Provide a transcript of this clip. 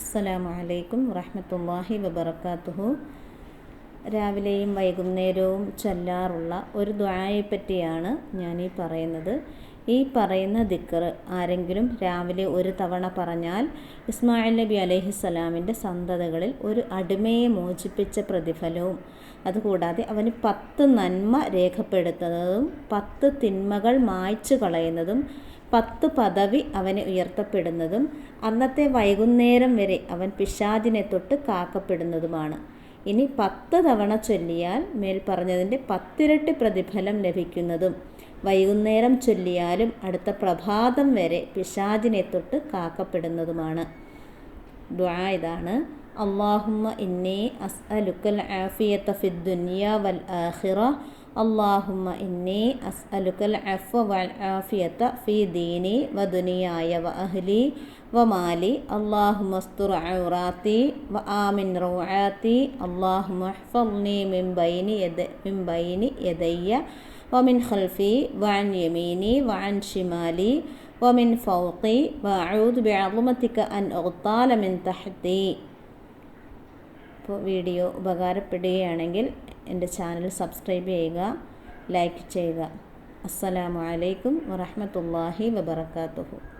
അസ്സലാമു അലൈക്കും വറഹമത്തല്ലാഹി വബറകാതുഹു രാവിലെയും വൈകുന്നേരവും ചൊല്ലാറുള്ള ഒരു ദുആയെ പറ്റിയാണ് ഞാൻ ഈ പറയുന്നത്. ഈ പറയുന്ന ദിക്കർ ആരെങ്കിലും രാവിലെ ഒരു തവണ പറഞ്ഞാൽ ഇസ്മായിൽ നബി അലൈഹിസ്സലാമിന്റെ സന്തതികളിൽ ഒരു അടിമയെ മോചിപ്പിച്ച പ്രതിഫലവും അതുകൂടാതെ അവന് പത്ത് നന്മ രേഖപ്പെടുത്തുന്നതും പത്ത് തിന്മകൾ മായ്ച്ചു കളയുന്നതും പത്ത് പദവി അവന് ഉയർത്തപ്പെടുന്നതും അന്നത്തെ വൈകുന്നേരം വരെ അവൻ പിശാചിനെ തൊട്ട് കാക്കപ്പെടുന്നതുമാണ്. ഇനി പത്ത് തവണ ചൊല്ലിയാൽ മേൽ പറഞ്ഞതിന്റെ പത്തിരട്ടി പ്രതിഫലം ലഭിക്കുന്നതും വൈകുന്നേരം ചൊല്ലിയാലും അടുത്ത പ്രഭാതം വരെ പിശാചിനെ തൊട്ട് കാക്കപ്പെടുന്നതുമാണ്. ദ്വാ ഇതാണ്. അള്ളാഹുമ്മ ഇന്നി അസ്അലുക്കൽ ആഫിയത്ത ഫിദ് ദുനിയ വൽ ആഖിറ അള്ളാഹുമ്മ ഇന്നി അസ്അലുക്കൽ അഫ വൽ ആഫിയത്ത ഫി ദീനി വ ദുനിയായ വ അഹ്ലി വ മാലി അള്ളാഹുമ്മ സ്തുർ ഔറാത്തി വ ആമിൻ റൗആത്തി അള്ളാഹുമ്മ ഹ്ഫദ്നി മിൻ ബൈനി യദ മിൻ ബൈനി യദയ്യ ومن خلفي وعن يميني وعن شمالي ومن فوقي وأعوذ بعظمتك أن أغتال من تحتي അപ്പോൾ വീഡിയോ ഉപകാരപ്പെടുകയാണെങ്കിൽ എന്റെ ചാനൽ സബ്സ്ക്രൈബ് ചെയ്യുക ലൈക്ക് ചെയ്യുക. അസ്സലാമു അലൈക്കും വറഹ്മത്തുള്ളാഹി വബറകാതുഹു.